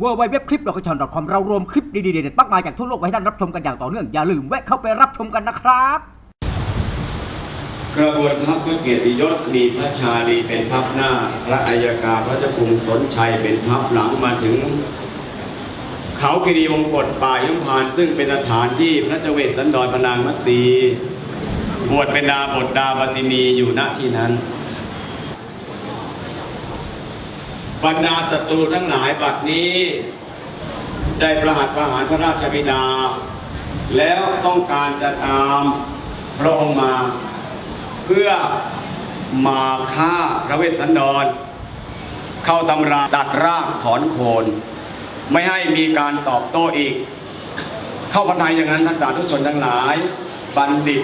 w w w คลิป c o m เรารวมคลิปดีๆเด็ดๆมากมายจากทั่วโลกไว้ให้ท่านรับชมกันอย่างต่อเนื่อง อย่าลืมแวะเข้าไปรับชมกันนะครับ กระบวนทัพพระเกียรติยศมีพระชาลีเป็นทัพหน้า พระอัยการพระเจ้าคุณสนชัยเป็นทัพหลังมาถึง เขาคีรีวงกฏป่ายุมพานซึ่งเป็นสถานที่พระเจาเวสสันดรพนางมัสีบวชเป็นดาบทดาบตินีอยู่ณที่นั้น บรรดาศัตรูทั้งหลายบัดนี้ ได้ประหัตประหารพระราชบิดา แล้วต้องการจะตามพระองค์มา เพื่อมาฆ่าพระเวสสันดร เข้าตำราตัดรากถอนโคน ไม่ให้มีการตอบโต้อีก เข้าพระทัยอย่างนั้นท่านสาธุชนทั้งหลาย บัณฑิต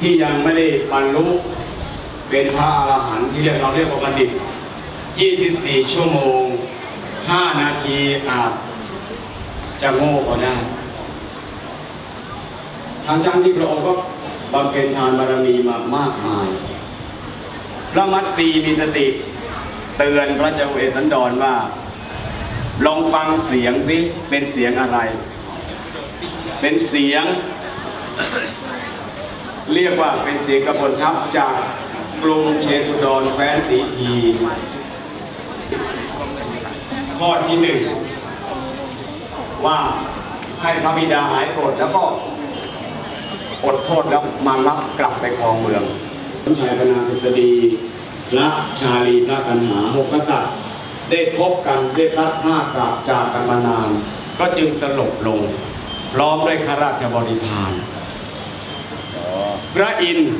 ที่ยังไม่ได้บรรลุเป็นพระอรหันต์ที่เรียกเราเรียกว่าบัณฑิต 24 ชั่วโมง 5 นาทีอาจจะโง่ก็ได้ทั้งทั้งที่พระองค์ก็บำเพ็ญทานบารมีมามากมาย พระมัตสีมีสติเตือนพระเจ้าเวสสันดรว่า ลองฟังเสียงสิเป็นเสียงอะไร เป็นเสียง เรียกว่าเป็นเสียงกระบวนทัพจากกรุงเชตุดรแคว้นสีพี ข้อที่หนึ่งว่าให้พระบิดาหายโกรธแล้วก็อดโทษแล้วมารับกลับไปครองเมืองชายพนาดุษฎีและชาลีพระกันหาหกกษัตริย์ได้พบกันได้พลัดพรากกลับจากกันมานาน ก็จึงสลบลง พร้อมด้วยข้าราชบริพารพระอินทร์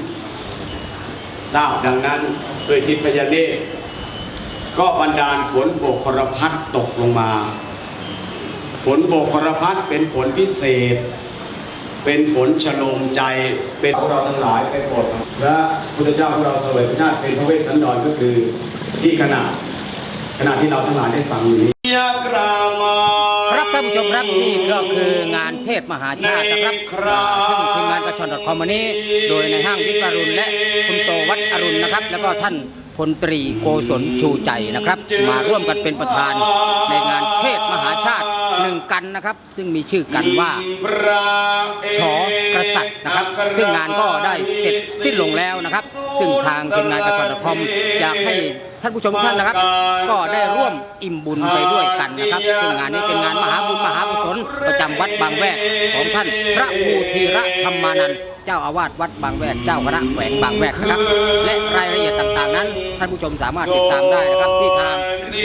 ทราบดังนั้นด้วยทิพยเนตร ก็บันดาลฝนโบกครพัดตกลงมา ฝนโบกครพัดเป็นฝนพิเศษ เป็นฝนชโลมใจ เป็นพวกเราทั้งหลายไปโปรดพระพุทธเจ้าของเราเสวยพระชาติเป็นพระเวสสันดรก็คือที่ขณะขณะที่เราทั้งหลายได้ฟังอยู่นี้ยกรามาครับท่านผู้ชมครับนี่ก็คืองานเทศมหาชาตินะครับซึ่งทีมงานกระชอนคอมวันนี้ โดยในห้างวิทย์อรุณและคุณโตวัดอรุณนะครับ แล้วก็ท่าน พลตรีโกศลชูใจนะครับ มาร่วมกันเป็นประธานในงานเทศมหาชาติหนึ่งกันนะครับ ซึ่งมีชื่อกันว่าชอกษัตริย์นะครับ ซึ่งงานก็ได้เสร็จสิ้นลงแล้วนะครับ ซึ่งทางทีมงานกระชอนคอมอยากให้ ท่านผู้ชมทุกท่านนะครับ ก็ได้ร่วมอิ่มบุญไปด้วยกันนะครับซึ่งงานนี้เป็นงานมหาบุญมหากุศลประจำวัดบางแวกของท่านพระครูธีระธรรมานันท์เจ้าอาวาสวัดบางแวกเจ้าคณะแขวงบางแวกนะครับ และรายละเอียดต่างๆ นั้น ท่านผู้ชมสามารถติดตามได้นะครับที่ทาง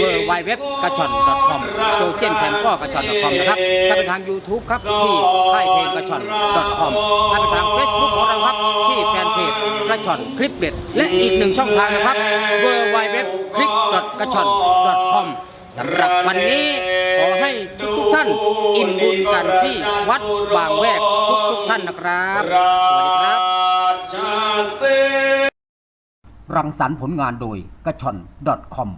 w w w กระชอน .com โซเชียลแคมก็กระชอน .com นะครับถ้าเป็นทาง YouTube ครับที่ค่ายเพลงกระชอน .com ถ้าเป็นทาง Facebook ของเราครับที่แฟนเพจกระชอนคลิปเด็ด และอีกหนึ่งช่องทางนะครับ w w w คลิป กระชอน .com สำหรับวันนี้ ขอให้ทุกๆท่านอิ่มบุญกันที่วัดบางแวกทุกๆท่านนะครับ สวัสดีครับชาติรังสรรค์ผลงานโดยกระชอน .com